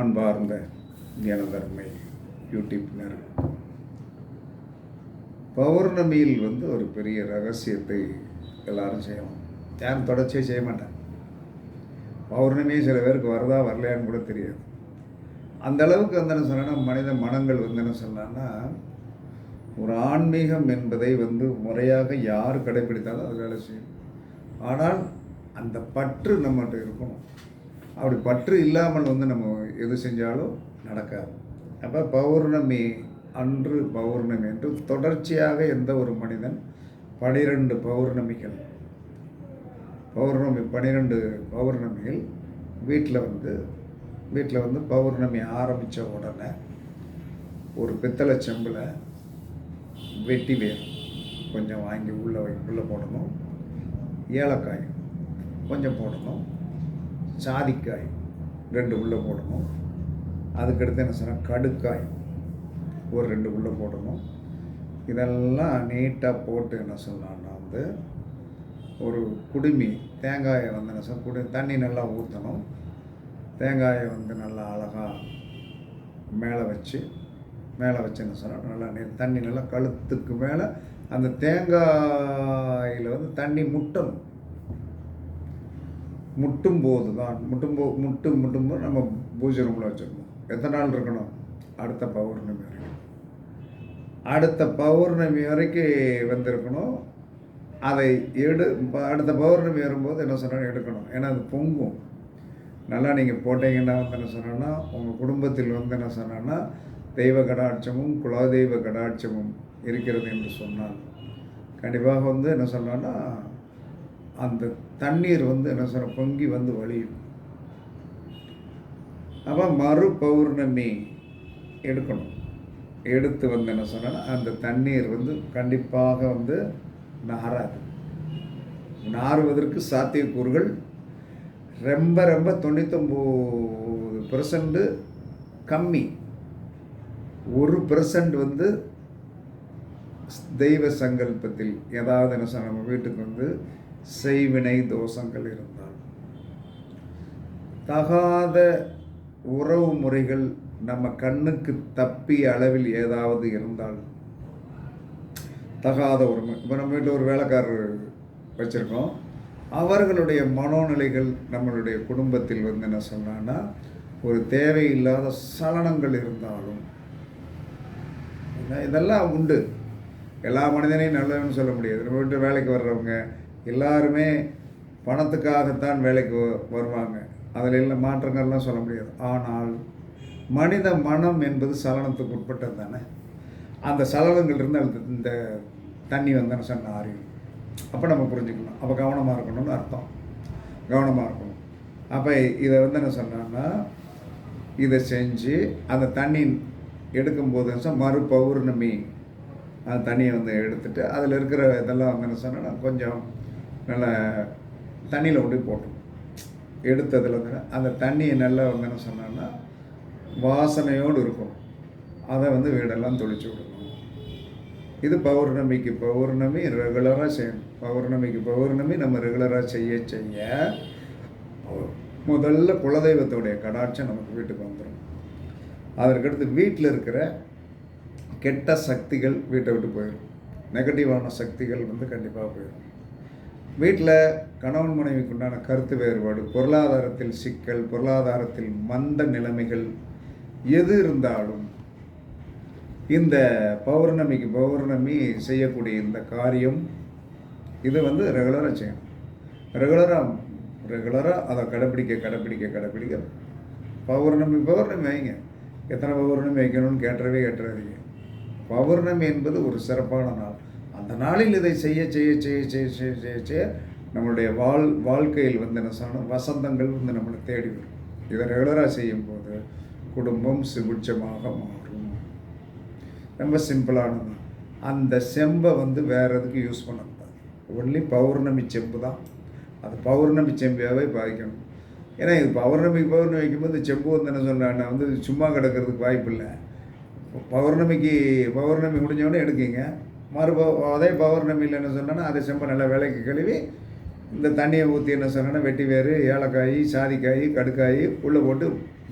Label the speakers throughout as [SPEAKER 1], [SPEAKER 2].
[SPEAKER 1] அன்பார்ந்த ஞானதர்மை யூடியூப்னர் பௌர்ணமியில் வந்து ஒரு பெரிய ரகசியத்தை எல்லாரும் செய்யணும். யாரும் தொடர்ச்சியாக செய்ய மாட்டேன். பௌர்ணமி சில பேருக்கு வருதா வரலையான்னு கூட தெரியாது. அந்த அளவுக்கு வந்து என்ன மனித மனங்கள் வந்து என்ன சொன்னான்னா ஒரு ஆன்மீகம் என்பதை வந்து முறையாக யார் கடைபிடித்தாலும் அது வேலை செய்யும். ஆனால் அந்த பற்று நம்மகிட்ட இருக்கணும். அப்படி பற்று இல்லாமல் வந்து நம்ம எது செஞ்சாலும் நடக்காது. அப்போ பௌர்ணமி அன்று பௌர்ணமி என்று தொடர்ச்சியாக எந்த ஒரு மனிதன் பனிரெண்டு பௌர்ணமிகள் பௌர்ணமி பனிரெண்டு பௌர்ணமிகள் வீட்டில் வந்து வீட்டில் வந்து பௌர்ணமி ஆரம்பித்த உடனே ஒரு பித்தளை செம்பில் வெட்டி வேர் கொஞ்சம் வாங்கி உள்ளே உள்ளே போடணும். ஏலக்காய் கொஞ்சம் போடணும். சாதிக்காய் ரெண்டு உள்ளே போடணும். அதுக்கடுத்து என்ன சொன்னால் கடுக்காய் ஒரு ரெண்டு உள்ளே போடணும். இதெல்லாம் நீட்டாக போட்டு என்ன சொல்லலாம்னா வந்து ஒரு குடுமி தேங்காயை வந்து என்ன சொல்ல குடி தண்ணி நல்லா ஊற்றணும் தேங்காயை வந்து நல்லா அழகாக மேலே வச்சு மேலே வச்சு என்ன சொன்னால் நல்லா நீ தண்ணி நல்லா கழுத்துக்கு மேலே அந்த தேங்காயில் வந்து தண்ணி முட்டணும். முட்டும் போது தான் முட்டும் போ முட்டு முட்டும் போது நம்ம பூஜை ரூமில் வச்சுருக்கோம் எத்தனை நாள் இருக்கணும்? அடுத்த பௌர்ணமி வரைக்கும். அடுத்த பௌர்ணமி வரைக்கும் வந்திருக்கணும். அதை எடு ப- அடுத்த பௌர்ணமி வரும்போது என்ன சொன்னால் எடுக்கணும். ஏன்னா அது பொங்கும். நல்லா நீங்கள் போட்டீங்கன்னா வந்து என்ன சொன்னோன்னா உங்கள் குடும்பத்தில் வந்து என்ன சொன்னோன்னா தெய்வ கடாட்சமும் குலதெய்வ கடாட்சமும் இருக்கிறது என்று சொன்னால் கண்டிப்பாக வந்து என்ன சொன்னோன்னா அந்த தண்ணீர் வந்து என்ன சொல்ற பொங்கி வந்து வழியும். அப்போ மறு பௌர்ணமி எடுக்கணும். எடுத்து வந்து என்ன சொன்னால் அந்த தண்ணீர் வந்து கண்டிப்பாக வந்து நாராது நாறுவதற்கு சாத்தியக்கூறுகள் ரொம்ப ரொம்ப தொண்ணூத்தொம்பது பெர்சன்ட் கம்மி. ஒரு பெர்சன்ட் வந்து தெய்வ சங்கல்பத்தில் ஏதாவது என்ன சொன்ன நம்ம வீட்டுக்கு வந்து செய்வினை தோஷங்கள் இருந்தால். தகாத உறவு முறைகள் நம்ம கண்ணுக்கு தப்பிய அளவில் ஏதாவது இருந்தால். தகாத உரிமை இப்போ நம்ம வீட்டில் ஒரு வேலைக்காரர் வச்சுருக்கோம். அவர்களுடைய மனோநிலைகள் நம்மளுடைய குடும்பத்தில் வந்து என்ன சொன்னான்னா ஒரு தேவையில்லாத சலனங்கள் இருந்தாலும். இதெல்லாம் உண்டு. எல்லா மனிதனையும் நல்லதுன்னு சொல்ல முடியாது. நம்ம வீட்டு வேலைக்கு வர்றவங்க எல்லாருமே பணத்துக்காகத்தான் வேலைக்கு வருவாங்க. அதில் இல்லை மாற்றங்கள்லாம் சொல்ல முடியாது. ஆனால் மனித மனம் என்பது சலனத்துக்கு உட்பட்டது தானே? அந்த சலனங்கள் இருந்து இந்த- இந்த தண்ணி வந்து சொன்ன அறியும் அப்போ நம்ம புரிஞ்சுக்கணும். அப்போ கவனமாக இருக்கணும்னு அர்த்தம். கவனமாக இருக்கணும். அப்போ இதை வந்து என்ன சொன்னான்னா இதை செஞ்சு அந்த தண்ணி எடுக்கும்போது மறு பௌர்ணமி. அந்த தண்ணியை வந்து எடுத்துட்டு அதில் இருக்கிற இதெல்லாம் வந்து என்ன சொன்னால் கொஞ்சம் நல்லா தண்ணியில் கொண்டு போட்டோம். எடுத்ததில் வந்து அந்த தண்ணியை நல்லா வந்து என்ன சொன்னான்னா வாசனையோடு இருக்கும். அதை வந்து வீடெல்லாம் தொளிச்சு விடணும். இது பௌர்ணமிக்கு பௌர்ணமி ரெகுலராக செய்யணும். பௌர்ணமிக்கு பௌர்ணமி நம்ம ரெகுலராக செய்ய செய்ய முதல்ல குலதெய்வத்துடைய கடாட்சம் நமக்கு வீட்டுக்கு வந்துடும் அதற்கடுத்து வீட்டில் இருக்கிற கெட்ட சக்திகள் வீட்டை விட்டு போயிடும் நெகட்டிவான சக்திகள் வந்து கண்டிப்பாக போயிடும் வீட்டில் கணவன் மனைவிக்கு உண்டான கருத்து வேறுபாடு பொருளாதாரத்தில் சிக்கல் பொருளாதாரத்தில் மந்த நிலைமைகள் எது இருந்தாலும் இந்த பௌர்ணமிக்கு பௌர்ணமி செய்யக்கூடிய இந்த காரியம் இது வந்து ரெகுலராக செய்யணும். ரெகுலராக ரெகுலராக அதை கடைப்பிடிக்க கடைப்பிடிக்க கடைப்பிடிக்க. பௌர்ணமி பௌர்ணமி வைங்க. எத்தனை பௌர்ணமி வைக்கணும்னு கேட்டுறவே கேட்டுறாதீங்க. பௌர்ணமி என்பது ஒரு சிறப்பான நாள். அந்த நாளில் இதை செய்ய செய்ய செய்ய செய்ய செய்ய செய்ய செய்ய நம்மளுடைய வாழ் வாழ்க்கையில் வந்து என்ன சொல்லணும் வசந்தங்கள் வந்து நம்மளை தேடி வரும். இதை ரெகுலராக செய்யும்போது குடும்பம் சுபிட்சமாக மாறும். ரொம்ப சிம்பிளானது அந்த செம்பை வந்து வேறு எதுக்கு யூஸ் பண்ணக்கூடாது. ஒன்லி பௌர்ணமி செம்பு தான். அது பௌர்ணமி செம்பியாகவே பாதிக்கணும் ஏன்னா இது பௌர்ணமி பௌர்ணமி வைக்கும்போது செம்பு வந்து என்ன சொன்னான்னா வந்து சும்மா கிடக்கிறதுக்கு வாய்ப்பு இல்லை. பௌர்ணமிக்கு பௌர்ணமி முடிஞ்சவொடனே எடுக்கீங்க. மறு அதே பௌர்ணமியில் என்ன சொன்னோன்னா அதை செம்பை நல்லா விலைக்கு கழுவி இந்த தண்ணியை ஊற்றி என்ன சொன்னேன்னா வெட்டி வேறு ஏலக்காய் சாதிக்காய் கடுக்காய் உள்ளே போட்டு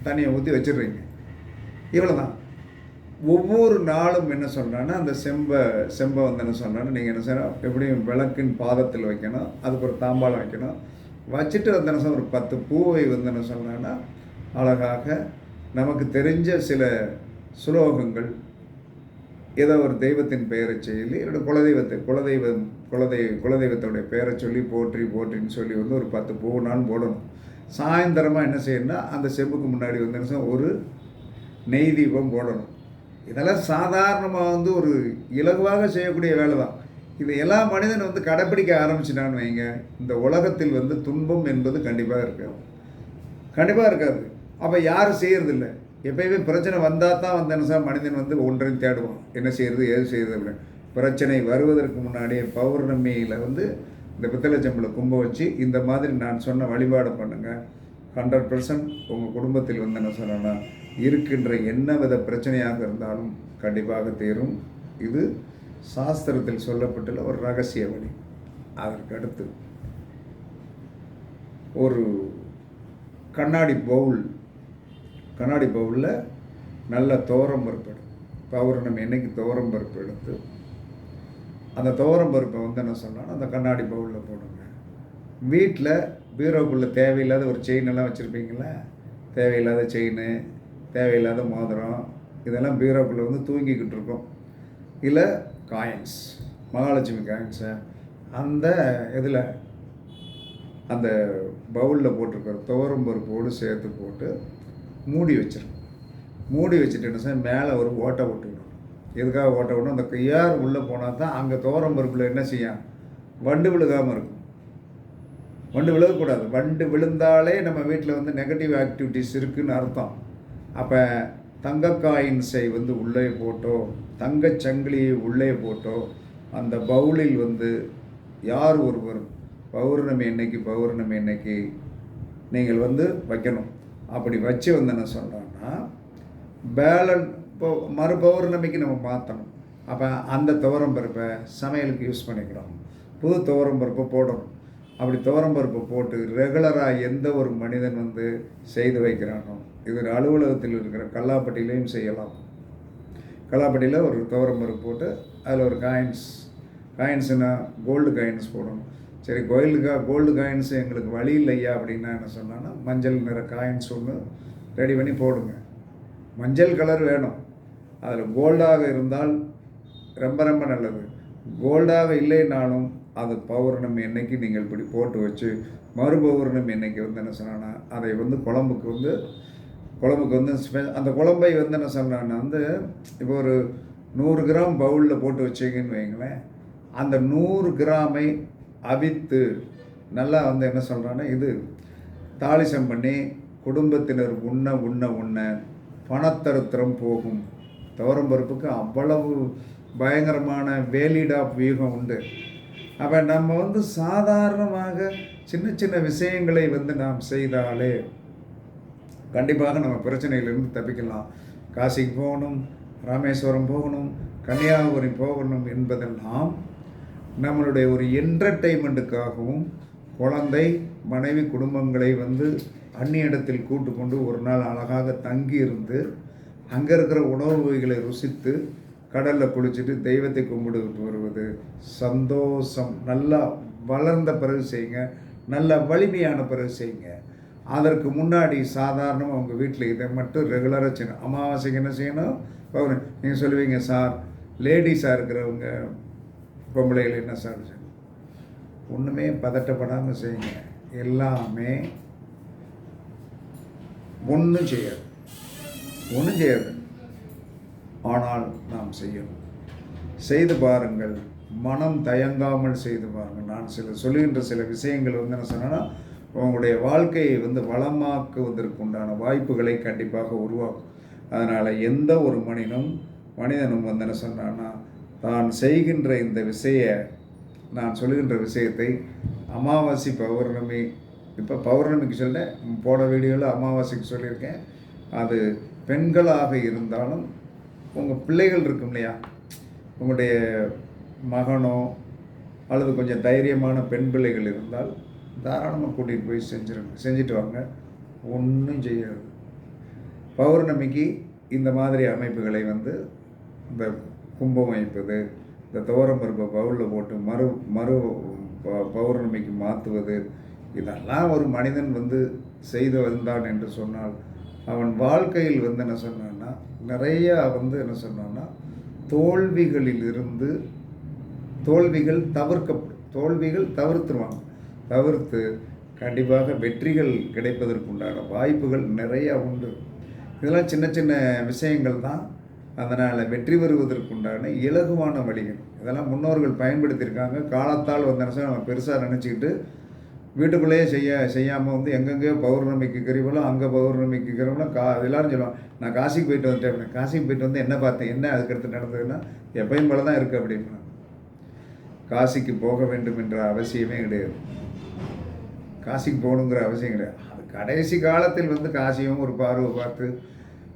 [SPEAKER 1] தண்ணியை ஊற்றி வச்சிடுறீங்க. இவ்வளோ தான் ஒவ்வொரு நாளும் என்ன சொல்கிறான்னா அந்த செம்பை செம்பை வந்து என்ன சொல்கிறான்னா நீங்கள் என்ன செய்யணும் எப்படியும் விளக்கின் பாதத்தில் வைக்கணும் அதுக்கு ஒரு தாம்பாளம் வைக்கணும். வச்சுட்டு வந்து என்ன சொல்ல ஒரு பத்து பூவை வந்து என்ன சொல்கிறான்னா அழகாக நமக்கு தெரிஞ்ச சில சுலோகங்கள் ஏதோ ஒரு தெய்வத்தின் பெயரை சொல்லி என்னோடய குலதெய்வத்தை குலதெய்வம் குலதெய்வ குலதெய்வத்தோடைய பெயரை சொல்லி போற்றி போற்றின்னு சொல்லி வந்து ஒரு பத்து பூனாலும் போடணும். சாயந்தரமாக என்ன செய்யணும்னா அந்த செம்புக்கு முன்னாடி வந்து என்ன ஒரு நெய் தீபம் போடணும். இதெல்லாம் சாதாரணமாக வந்து ஒரு இலகுவாக செய்யக்கூடிய வேலை தான். இது எல்லா மனிதனும் வந்து கடைப்பிடிக்க ஆரம்பிச்சிட்டான்னு வைங்க. இந்த உலகத்தில் வந்து துன்பம் என்பது கண்டிப்பாக இருக்காது. கண்டிப்பாக இருக்காது. அப்போ யாரும் செய்கிறதில்லை எப்பயுமே பிரச்சனை வந்தால் தான் வந்து என்ன சார் மனிதன் வந்து ஒன்றையும் தேடுவான். என்ன செய்யறது ஏது செய்யறது அப்படின்னு. பிரச்சனை வருவதற்கு முன்னாடியே பௌர்ணமியில் வந்து இந்த பித்தளை செம்பில் கும்ப வச்சு இந்த மாதிரி நான் சொன்ன வழிபாடு பண்ணுங்கள் ஹண்ட்ரட் பர்சன்ட் உங்கள் குடும்பத்தில் வந்து என்ன சொன்னேன்னா இருக்கின்ற என்ன வித பிரச்சனையாக இருந்தாலும் கண்டிப்பாக தீரும். இது சாஸ்திரத்தில் சொல்லப்பட்டுள்ள ஒரு ரகசிய வழி. அதற்கு அடுத்து ஒரு கண்ணாடி பவுல் கண்ணாடி பவுலில் நல்ல துவரம் பருப்பு எடுத்து பௌர்ணமி என்னைக்கு துவரம் பருப்பு எடுத்து அந்த துவரம் பருப்பை வந்து என்ன சொன்னாலும் அந்த கண்ணாடி பவுலில் போடுங்க. வீட்டில் பீரோக்குள்ளே தேவையில்லாத ஒரு செயின் எல்லாம் வச்சுருப்பீங்களா தேவையில்லாத செயின் தேவையில்லாத மோதிரம் இதெல்லாம் பீரோக்குள்ளே வந்து தூங்கிக்கிட்டு இருக்கோம். இல்லை காயின்ஸ் மகாலட்சுமி காயின்ஸு அந்த இதில் அந்த பவுலில் போட்டிருக்கிற துவரம் பருப்போடு சேர்த்து போட்டு மூடி வச்சிடும் மூடி வச்சுட்டு என்ன மேலே ஒரு ஓட்டை விட்டு விடணும் எதுக்காக ஓட்டை விடணும் அந்த கையார் உள்ளே போனால் தான் அங்கே துவரம் பருப்பில் என்ன செய்யும்? வண்டு விழுகாமல் இருக்கும். வண்டு விழுகக்கூடாது. வண்டு விழுந்தாலே நம்ம வீட்டில் வந்து நெகட்டிவ் ஆக்டிவிட்டிஸ் இருக்குதுன்னு அர்த்தம். அப்போ தங்க காயின்ஸை வந்து உள்ளே போட்டோ தங்கச் சங்கிலியை உள்ளே போட்டோ அந்த பவுலில் வந்து யார் ஒருவர் பௌர்ணமி என்னைக்கு பௌர்ணமி என்னைக்கு நீங்கள் வந்து வைக்கணும். அப்படி வச்சு வந்து என்ன சொல்கிறோன்னா பேலன் இப்போ மறு பௌர்ணமிக்கு நம்ம மாற்றணும் அப்போ அந்த துவரம் பருப்பை சமையலுக்கு யூஸ் பண்ணிக்கிறோம். புது துவரம் பருப்பை போடணும். அப்படி துவரம் பருப்பை போட்டு ரெகுலராக எந்த ஒரு மனிதன் வந்து செய்து வைக்கிறானோ இது அலுவலகத்தில் இருக்கிற கல்லாப்பட்டியிலையும் செய்யலாம். கல்லாப்பட்டியில் ஒரு துவரம் பருப்பு போட்டு அதில் ஒரு காயின்ஸ் காயின்ஸுன்னா கோல்டு காயின்ஸ் போடணும். சரி கோயிலுக்கா கோல்டு காயின்ஸ் எங்களுக்கு வழி இல்லையா அப்படின்னா என்ன சொன்னான்னா மஞ்சள் நிற காயின்ஸ் ஒன்று ரெடி பண்ணி போடுங்க. மஞ்சள் கலர் வேணும். அதில் கோல்டாக இருந்தால் ரொம்ப ரொம்ப நல்லது. கோல்டாக இல்லைனாலும் அது பௌர்ணமி என்னைக்கு நீங்கள் இப்படி போட்டு வச்சு மறு பௌர்ணமி என்னைக்கு வந்து என்ன சொன்னான்னா அதை வந்து குழம்புக்கு வந்து குழம்புக்கு வந்து ஸ்பெ- அந்த குழம்பை வந்து என்ன சொல்கிறான்னா வந்து இப்போ ஒரு நூறு கிராம் பவுலில் போட்டு வச்சீங்கன்னு வைங்களேன் அந்த நூறு கிராமை அவித்து நல்லா வந்து என்ன சொல்கிறான்னா இது தாளிசம் பண்ணி குடும்பத்தினர் உண்ண உண்ண உண்ண பணத்தருத்திரம் போகும். துவரம் பருப்புக்கு அவ்வளவு பயங்கரமான வேலிடா வியூகம் உண்டு. அப்போ நம்ம வந்து சாதாரணமாக சின்ன சின்ன விஷயங்களை வந்து நாம் செய்தாலே கண்டிப்பாக நம்ம பிரச்சனையிலிருந்து தப்பிக்கலாம். காசிக்கு போகணும் ராமேஸ்வரம் போகணும் கன்னியாகுமரி போகணும் என்பதெல்லாம் நம்மளுடைய ஒரு என்டர்டெயின்மெண்ட்டுக்காகவும் குழந்தை மனைவி குடும்பங்களை வந்து அந்நியிடத்தில் கூட்டு கொண்டு ஒரு நாள் அழகாக தங்கி இருந்து அங்கே இருக்கிற உணவு வகைகளை ருசித்து கடலில் குளிச்சுட்டு தெய்வத்தை கும்பிட்டு வருவது. சந்தோஷம். நல்லா வளர்ந்த பிறகு செய்யுங்க நல்ல வலிமையான பிறகு செய்யுங்க அதற்கு முன்னாடி சாதாரணமாக அவங்க வீட்டில் இதை மட்டும் ரெகுலராக செய்யணும். அமாவாசைக்கு என்ன செய்யணும்? நீங்கள் சொல்லுவீங்க சார் லேடிஸாக இருக்கிறவங்க பொம்பளைகள் என்ன சார் ஒன்றுமே பதட்டப்படாமல் செய்யுங்க. எல்லாமே ஒன்றும் செய்யாது. ஒன்றும் செய்யாது. ஆனால் நாம் செய்யணும். செய்து பாருங்கள். மனம் தயங்காமல் செய்து பாருங்கள். நான் சில சொல்லுகின்ற சில விஷயங்கள் வந்து என்ன சொன்னேன்னா உங்களுடைய வாழ்க்கையை வந்து வளமாக்குவதற்கு உண்டான வாய்ப்புகளை கண்டிப்பாக உருவாக்கும். அதனால் எந்த ஒரு மனிதனும் மனிதனும் வந்து என்ன சொன்னான்னா தான் செய்கின்ற இந்த விஷய நான் சொல்லுகின்ற விஷயத்தை அமாவாசை பௌர்ணமி இப்போ பௌர்ணமிக்கு சொல்ல போன வீடியோவில் அமாவாசைக்கு சொல்லியிருக்கேன். அது பெண்களாக இருந்தாலும் உங்கள் பிள்ளைகள் இருக்கும் இல்லையா? உங்களுடைய மகனோ அல்லது கொஞ்சம் தைரியமான பெண் பிள்ளைகள் இருந்தால் தாராளமாக கூட்டிகிட்டு போய் செஞ்சிருங்க செஞ்சுட்டு வாங்க. ஒன்றும் செய்யாது. பௌர்ணமிக்கு இந்த மாதிரி அமைப்புகளை வந்து இந்த கும்பம் வைப்பது இந்த துவரம் பருப்பை பவுலில் போட்டு மறு மறு ப- பௌர்ணமிக்கு மாற்றுவது இதெல்லாம் ஒரு மனிதன் வந்து செய்து வந்தான் என்று சொன்னால் அவன் வாழ்க்கையில் வந்து என்ன சொன்னான்னா நிறையா வந்து என்ன சொன்னான்னா தோல்விகளில் இருந்து தோல்விகள் தவிர்க்கப்படும் தோல்விகள் தவிர்த்துருவாங்க. தவிர்த்து கண்டிப்பாக வெற்றிகள் கிடைப்பதற்குண்டான வாய்ப்புகள் நிறையா உண்டு. இதெல்லாம் சின்ன சின்ன விஷயங்கள் தான். அதனால் வெற்றி பெறுவதற்குண்டான இலகுவான வழிகள். இதெல்லாம் முன்னோர்கள் பயன்படுத்தியிருக்காங்க. காலத்தால் வந்த நம்ம பெருசாக நினச்சிக்கிட்டு வீட்டுக்குள்ளேயே செய்ய செய்யாமல் வந்து எங்கெங்கேயோ பௌர்ணமிக்கு கிரிவலம் அங்கே பௌர்ணமிக்கு கிரிவலம் கா எல்லாரும் சொல்லுவாங்க. நான் காசிக்கு போயிட்டு வந்துட்டேன் அப்படின்னு. காசிக்கு போயிட்டு வந்து என்ன பார்த்தேன்? என்ன அதுக்கடுத்து நடந்ததுன்னா எப்பயும் போல தான் இருக்குது அப்படின்னா காசிக்கு போக வேண்டும் என்ற அவசியமே கிடையாது. காசிக்கு போகணுங்கிற அவசியம் கிடையாது. அது கடைசி காலத்தில் வந்து காசியும் ஒரு பார்வை பார்த்து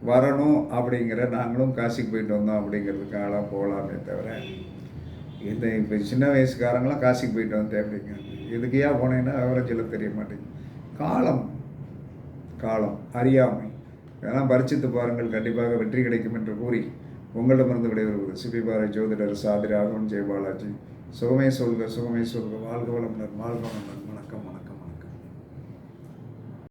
[SPEAKER 1] வரணும் அப்படிங்கிற நாங்களும் காசிக்கு போயிட்டு வந்தோம் அப்படிங்கிறதுக்காக போகலாமே தவிர இந்த இப்போ சின்ன வயசுக்காரங்களாம் காசிக்கு போயிட்டு வந்தேன் அப்படிங்க. எதுக்கையா ஏன் போனேன்னா விவரம் சொல்ல தெரிய மாட்டேங்குது. காலம் காலம் அறியாமை. இதெல்லாம் பரிச்சித்து பாருங்கள் கண்டிப்பாக வெற்றி கிடைக்கும் என்று கூறி உங்களிடமிருந்து விடைபெறுவது சிபிபாறை ஜோதிடர் சாதி ராகவன் ஜெயபாலாஜி. சுகமே சொல்க சுகமே சொல்க. வாழ்க வளமுடன் வாழ்க வளமுடன்.